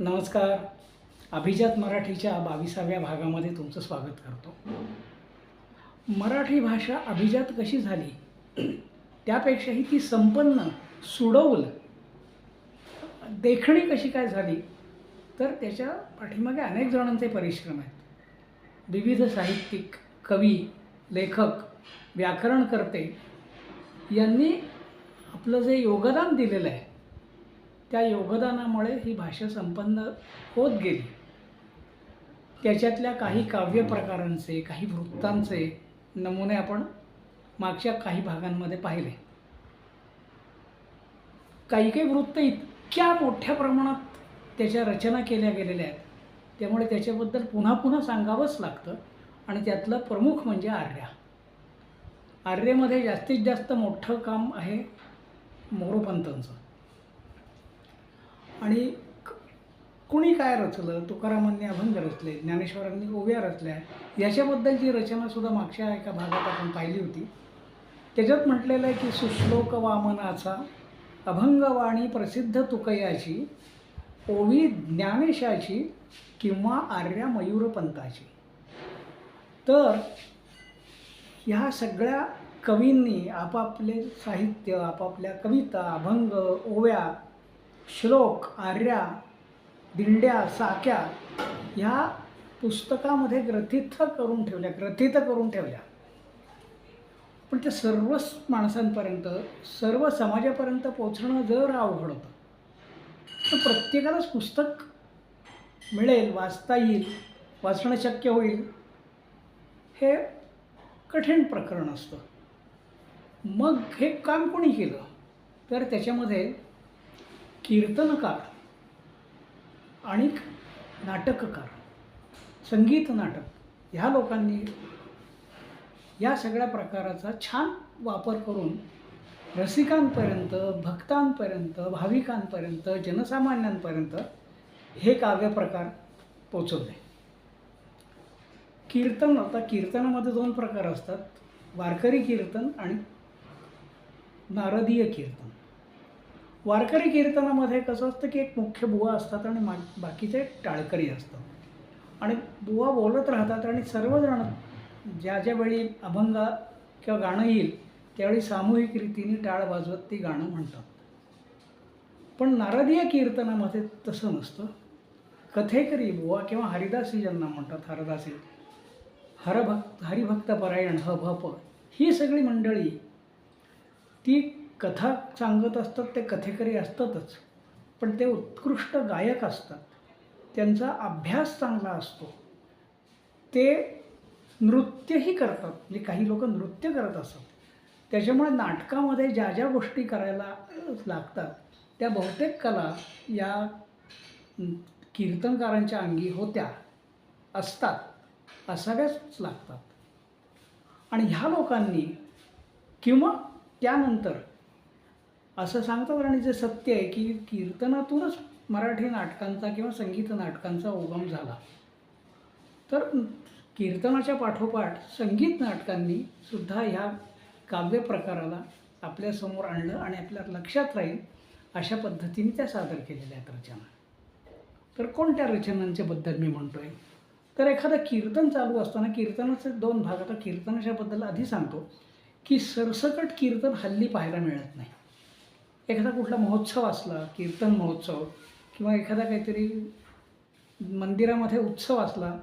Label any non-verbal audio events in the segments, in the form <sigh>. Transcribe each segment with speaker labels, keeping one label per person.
Speaker 1: नमस्कार. अभिजात मराठीच्या बावीसाव्या भागामध्ये तुमचं स्वागत करतो. मराठी भाषा अभिजात कशी झाली? त्यापेक्षाही ती संपन्न सुडवलं देखणी कशी काय झाली? तर त्याच्या पाठीमागे अनेक जणांचे परिश्रम आहेत. विविध साहित्यिक कवी लेखक व्याकरणकर्ते यांनी आपलं जे योगदान दिलेलं आहे त्या योगदानामुळे ही भाषा संपन्न होत गेली. त्याच्यातल्या काही काव्य प्रकारांचे काही वृत्तांचे नमुने आपण मागच्या काही भागांमध्ये पाहिले. काही काही वृत्त इतक्या मोठ्या प्रमाणात त्याच्या रचना केल्या गेलेल्या आहेत. त्यामुळे त्याच्याबद्दल पुन्हा पुन्हा सांगावंच लागतं आणि त्यातलं प्रमुख म्हणजे आर्या. आर्यमध्ये जास्तीत जास्त मोठं काम आहे मोरोपंतांचं. आणि कोणी कुणी काय रचलं? तुकारामांनी अभंग रचले ज्ञानेश्वरांनी ओव्या रचल्या याच्याबद्दलची रचनासुद्धा मागच्या एका भागात आपण पाहिली होती. त्याच्यात म्हटलेलं आहे की सुश्लोक वामनाचा अभंगवाणी प्रसिद्ध तुकयाची ओवी ज्ञानेशाची किंवा आर्या मयूरपंताची तर ह्या सगळ्या कवींनी आपापले साहित्य आपापल्या कविता अभंग ओव्या श्लोक आर्या दिंड्या साक्या ह्या पुस्तकामध्ये ग्रथित करून ठेवल्या ग्रथित करून ठेवल्या. पण त्या सर्वच माणसांपर्यंत सर्व समाजापर्यंत पोचणं जर अवघड होतं तर प्रत्येकालाच पुस्तक मिळेल वाचता येईल वाचणं शक्य होईल हे कठीण प्रकरण असतं. मग हे काम कोणी केलं? तर त्याच्यामध्ये कीर्तनकार आणि नाटककार संगीत नाटक ह्या लोकांनी या सगळ्या प्रकाराचा छान वापर करून रसिकांपर्यंत भक्तांपर्यंत भाविकांपर्यंत जनसामान्यांपर्यंत हे काव्यप्रकार पोचवले. कीर्तन आता कीर्तनामध्ये दोन प्रकार असतात वारकरी कीर्तन आणि नारदीय कीर्तन. वारकरी कीर्तनामध्ये कसं असतं की एक मुख्य बुवा असतात आणि मा बाकीचे टाळकरी असतात. आणि बुवा बोलत राहतात आणि सर्वजण ज्या ज्या वेळी अभंग किंवा गाणं येईल त्यावेळी सामूहिक रीतीने टाळ वाजवत ती गाणं म्हणतात. पण नारदीय कीर्तनामध्ये तसं नसतं. कथेकरी बुवा किंवा हरिदासी ज्यांना म्हणतात हरदासी हरभक्त हरिभक्त परायण ह भप ही सगळी मंडळी ती कथा सांगत असतात ते कथेकरी असतातच. पण ते उत्कृष्ट गायक असतात. त्यांचा अभ्यास चांगला असतो. ते नृत्यही करतात. म्हणजे काही लोक नृत्य करत असतात. त्याच्यामुळे नाटकामध्ये ज्या ज्या गोष्टी करायला लागतात त्या बहुतेक कला या कीर्तनकारांच्या अंगी होत्या असतात असाव्याच लागतात. आणि ह्या लोकांनी किंवा त्यानंतर असं सांगतात आणि जे सत्य आहे की कीर्तनातूनच मराठी नाटकांचा किंवा संगीत नाटकांचा उगम झाला. तर कीर्तनाच्या पाठोपाठ संगीत नाटकांनी सुद्धा ह्या काव्य प्रकाराला आपल्यासमोर आणलं आणि आपल्या लक्षात राहील अशा पद्धतीने त्या सादर केलेल्या आहेत रचना. तर कोणत्या रचनांच्या बद्दल मी म्हणतोय? तर एखादं कीर्तन चालू असताना कीर्तनाचे दोन भाग आता कीर्तनाच्याबद्दल आधी सांगतो की सरसकट कीर्तन हल्ली पाहायला मिळत नाही. एखादा कुठला महोत्सव असला कीर्तन महोत्सव किंवा एखादा काहीतरी मंदिरामध्ये उत्सव असला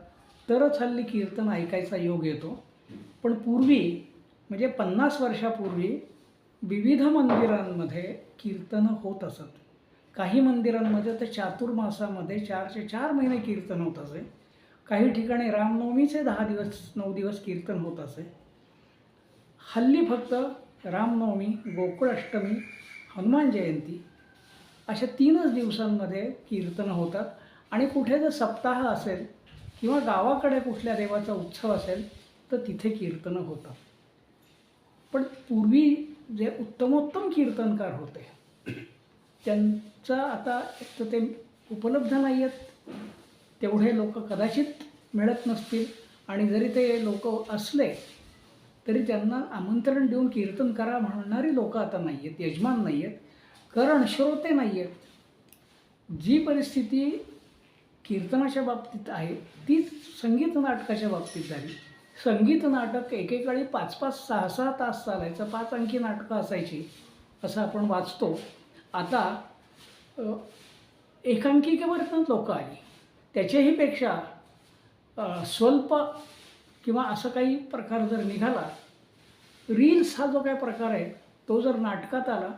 Speaker 1: तरच हल्ली कीर्तन ऐकायचा योग येतो. पण पूर्वी म्हणजे पन्नास वर्षापूर्वी विविध मंदिरांमध्ये कीर्तनं होत असत. काही मंदिरांमध्ये तर चातुर्मासामध्ये चारचे चार महिने कीर्तन होत असे. काही ठिकाणी रामनवमीचे दहा दिवस नऊ दिवस कीर्तन होत असे. हल्ली फक्त रामनवमी गोकुळ अष्टमी हनुमान जयंती अशा तीनच दिवसांमध्ये कीर्तनं होतात. आणि कुठे जर सप्ताह असेल किंवा गावाकडे कुठल्या देवाचा उत्सव असेल तर तिथे कीर्तनं होतात पण पूर्वी जे उत्तमोत्तम कीर्तनकार होते त्यांचा आता एक तर ते उपलब्ध नाही आहेत तेवढे लोक कदाचित मिळत नसतील. आणि जरी ते लोक असले तरी त्यांना आमंत्रण देऊन कीर्तन करा म्हणणारी लोकं आता नाही आहेत यजमान नाही आहेत कारण श्रोते नाही आहेत जी परिस्थिती कीर्तनाच्या बाबतीत आहे तीच संगीत नाटकाच्या बाबतीत झाली. संगीत नाटक एकेकाळी पाच पाच सहा सहा तास चालायचं पाच अंकी नाटकं असायची असं आपण वाचतो. आता अ, एकांकिकेवर पण लोकं आली. त्याच्याही पेक्षा स्वल्प किंवा असं काही प्रकार जर निघाला रील्स हा जो काही प्रकार आहे तो जर नाटकात आला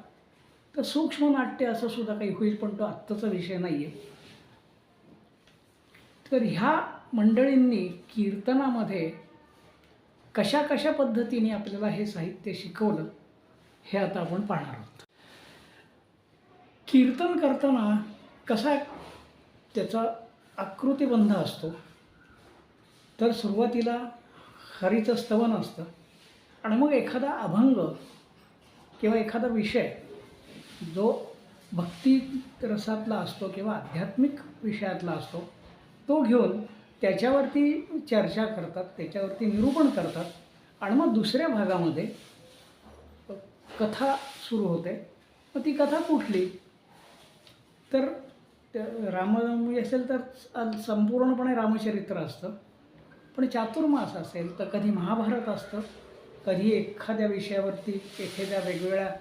Speaker 1: तर सूक्ष्म नाट्य असं सुद्धा काही होईल पण तो आत्ताचा विषय नाही आहे तर ह्या मंडळींनी कीर्तनामध्ये कशा कशा पद्धतीने आपल्याला हे साहित्य शिकवलं हे आता आपण पाहणार आहोत. कीर्तन करताना कसा त्याचा आकृतिबंध असतो तर सुरुवातीला हरीचं स्तवन असतं. आणि मग एखादा अभंग किंवा एखादा विषय जो भक्ती रसातला असतो किंवा आध्यात्मिक विषयातला असतो तो घेऊन त्याच्यावरती चर्चा करतात त्याच्यावरती निरूपण करतात. आणि मग दुसऱ्या भागामध्ये कथा सुरू होते. मग ती कथा कुठली? तर त्या- रामनवमी असेल तर संपूर्णपणे रामचरित्र असतं. पण चातुर्मास असेल तर कधी महाभारत असतं कधी एखाद्या विषयावरती एखाद्या वेगवेगळ्या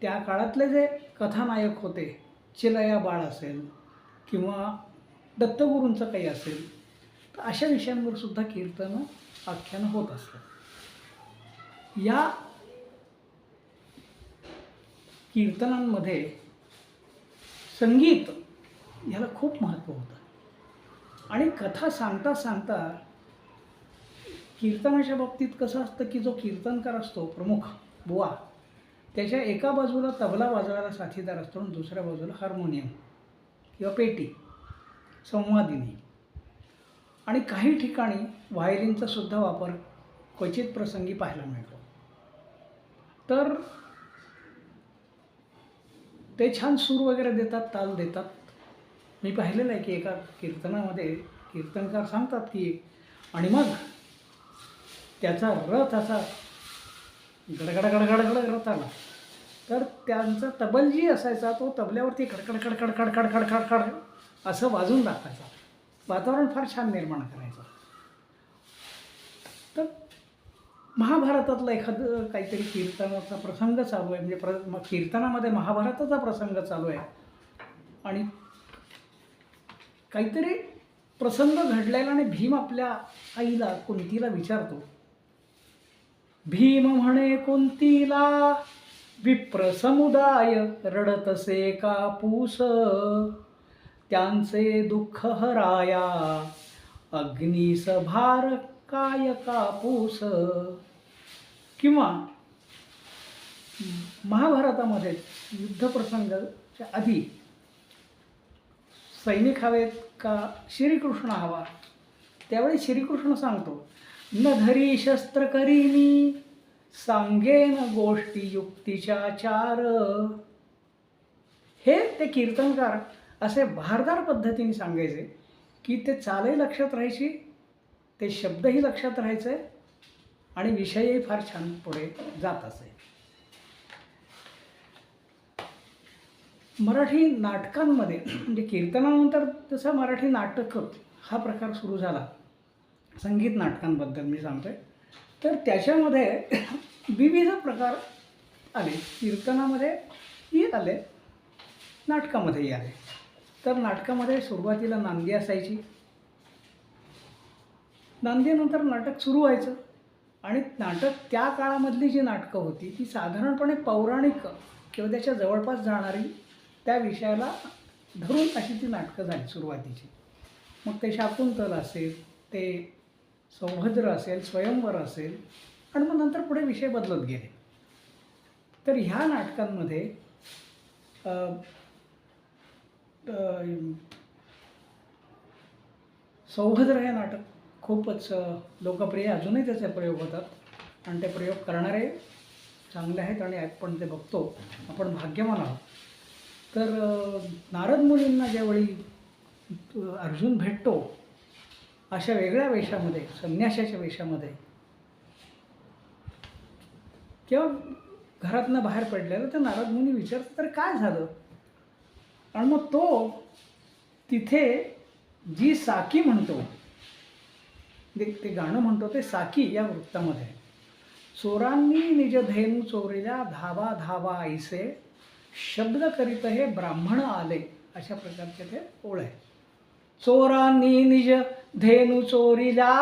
Speaker 1: त्या काळातले जे कथानायक होते चिलया बाळ असेल किंवा दत्तगुरूंचं काही असेल तर अशा विषयांवर सुद्धा कीर्तनं आख्यानं होत असतात. या कीर्तनांमध्ये संगीत ह्याला खूप महत्त्व होतं. आणि कथा सांगता सांगता कीर्तनाच्या बाबतीत कसं असतं की जो कीर्तनकार असतो प्रमुख बुवा त्याच्या एका बाजूला तबला वाजवायला साथीदार असतो आणि दुसऱ्या बाजूला हार्मोनियम किंवा पेटी संवादिनी. आणि काही ठिकाणी व्हायलिनचा सुद्धा वापर क्वचित प्रसंगी पाहायला मिळतो. तर ते छान सूर वगैरे देतात ताल देतात. मी पाहिलेलं आहे की एका कीर्तनामध्ये कीर्तनकार सांगतात की आणि मग त्याचा रथ असा गडगड गडगड गडगड रथ आला तर त्यांचा तबल जी असायचा तो तबल्यावरती खडखड खडखड खडखड खडखड खड असं वाजून दाखवायचा वातावरण फार छान निर्माण करायचं. तर महाभारतातलं एखादं काहीतरी कीर्तनाचा प्रसंग चालू आहे म्हणजे प्र कीर्तनामध्ये महाभारताचा प्रसंग चालू आहे. आणि काहीतरी प्रसंग घडलेला आणि भीम आपल्या आईला कुंतीला विचारतो. भीम म्हणे कुंतीला विप्र समुदाय रडतसे कापूस. त्यांचे दुःख हराया अग्निस भार काय कापूस. किंवा महाभारतामध्ये युद्धप्रसंगाच्या आधी सैनिक हवेत का श्रीकृष्ण हवा? त्यावेळी श्रीकृष्ण सांगतो न धरी शस्त्र करीनी सांगेन गोष्टी युक्तीच्या चार. हे ते कीर्तनकार असे भारदार पद्धतीने सांगायचे की ते चालही लक्षात राहायची ते शब्दही लक्षात राहायचे आणि विषयही फार छान पुढे जात असे. मराठी नाटकांमध्ये म्हणजे कीर्तनानंतर जसं मराठी नाटक हा प्रकार सुरू झाला संगीत नाटकांबद्दल मी सांगतोय. तर त्याच्यामध्ये <coughs> विविध प्रकार आले. कीर्तनामध्ये येत आले. नाटकामध्येही आले. तर नाटकामध्ये सुरुवातीला नांदी असायची. नांदीनंतर नाटक सुरू व्हायचं. आणि नाटक त्या काळामधली जी नाटकं होती ती साधारणपणे पौराणिक किंवा त्याच्या जवळपास जाणारी त्या विषयाला धरून अशी ती नाटकं झाली सुरुवातीची. मग ते शाकुंतल असेल ते सौभद्र असेल स्वयंवर असेल आणि मग नंतर पुढे विषय बदलत गेले. तर ह्या नाटकांमध्ये सौभद्र हे नाटक खूपच लोकप्रिय अजूनही त्याचे प्रयोग होतात. आणि ते प्रयोग करणारे चांगले आहेत आणि आपण ते बघतो. आपण भाग्यवान आहोत. तर नारद मुलींना ज्यावेळी अर्जुन भेटतो अशा वेगळ्या वेशामध्ये संन्याशाच्या वेशामध्ये किंवा घरातनं बाहेर पडलेलं तर नारद मुनी विचारतो तर काय झालं? आणि मग तो तिथे जी साकी म्हणतो ते ते गाणं म्हणतो ते साकी या वृत्तामध्ये. आहे. चोरांनी निज धेनू चोरीला धावा धावा ऐसे शब्द करीत हे ब्राह्मण आले अशा प्रकारचे ते ओळ आहे. चोरांनी निज धेनू चोरीला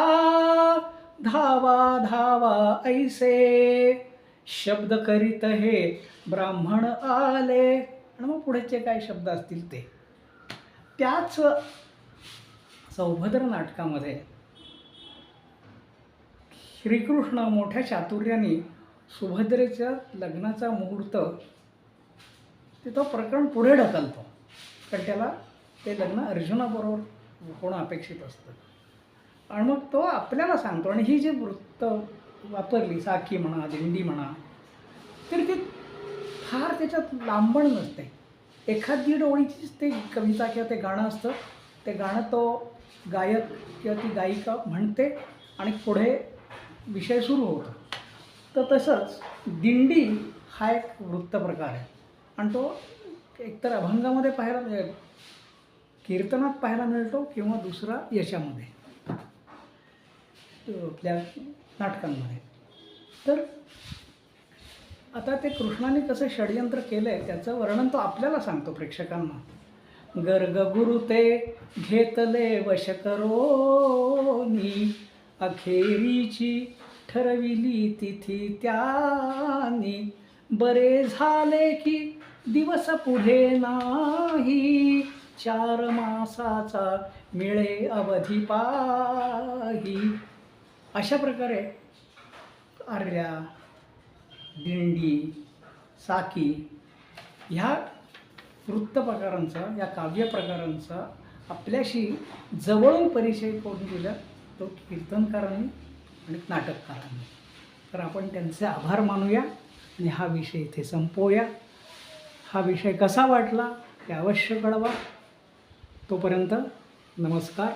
Speaker 1: धावा धावा ऐसे. शब्द करीत हे ब्राह्मण आले. आणि मग पुढचे काय शब्द असतील ते? त्याच सौभद्र नाटकामध्ये श्रीकृष्ण मोठ्या चातुर्याने सुभद्रेच्या लग्नाचा मुहूर्त ते तो प्रकरण पुढे ढकलतो. कारण त्याला ते लग्न अर्जुनाबरोबर होणं अपेक्षित असतं. आणि मग तो आपल्याला सांगतो आणि ही जी वृत्त वापरली साखी म्हणा दिंडी म्हणा तर ती फार त्याच्यात लांबण नसते. एखाद दीड ओळीचीच ते कविता किंवा ते गाणं असतं. ते गाणं तो गायक किंवा ती गायिका म्हणते आणि पुढे विषय सुरू होतो. तर तसंच दिंडी हा एक वृत्तप्रकार आहे. आणि तो एकतर अभंगामध्ये पाहायला कीर्तनात पाहायला मिळतो किंवा दुसरा याच्यामध्ये आपल्या नाटकांमध्ये. तर आता ते कृष्णाने कसं षडयंत्र केलं आहे त्याचं वर्णन तो आपल्याला सांगतो प्रेक्षकांना. गर्ग गुरु ते घेतले वश करोनी अखेरीची ठरविली तिथी त्यानी. बरे झाले की दिवस पुढे नाही. चार मासाचा मिळे अवधी पाही. अशा प्रकारे आर्या दिंडी साकी ह्या वृत्तप्रकारांचा या काव्यप्रकारांचा आपल्याशी जवळून परिचय करून दिला. तो कीर्तनकारांनी आणि नाटककारांनी. तर आपण त्यांचे आभार मानूया आणि हा विषय इथे संपवूया. हा विषय कसा वाटला हे अवश्य कळवा. तोपर्यंत नमस्कार.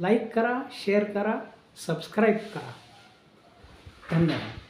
Speaker 1: लाईक करा शेअर करा सबस्क्राईब करा. धन्यवाद.